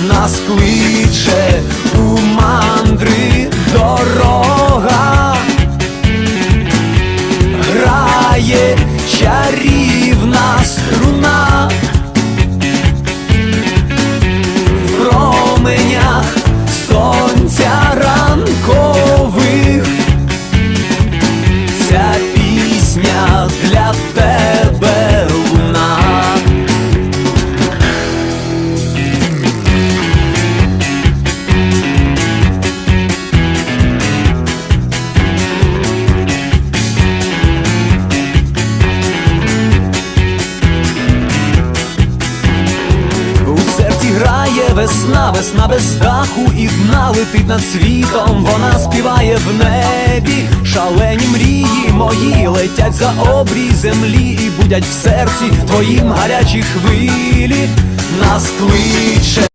нас кличе у мандри дорога, грає чарівна струна. В променях сонця ранкових Ця пісня для весна, весна без даху і дна летить над світом, вона співає в небі, шалені мрії мої летять за обрій землі і будять в серці твоїм гарячі хвилі, нас кличе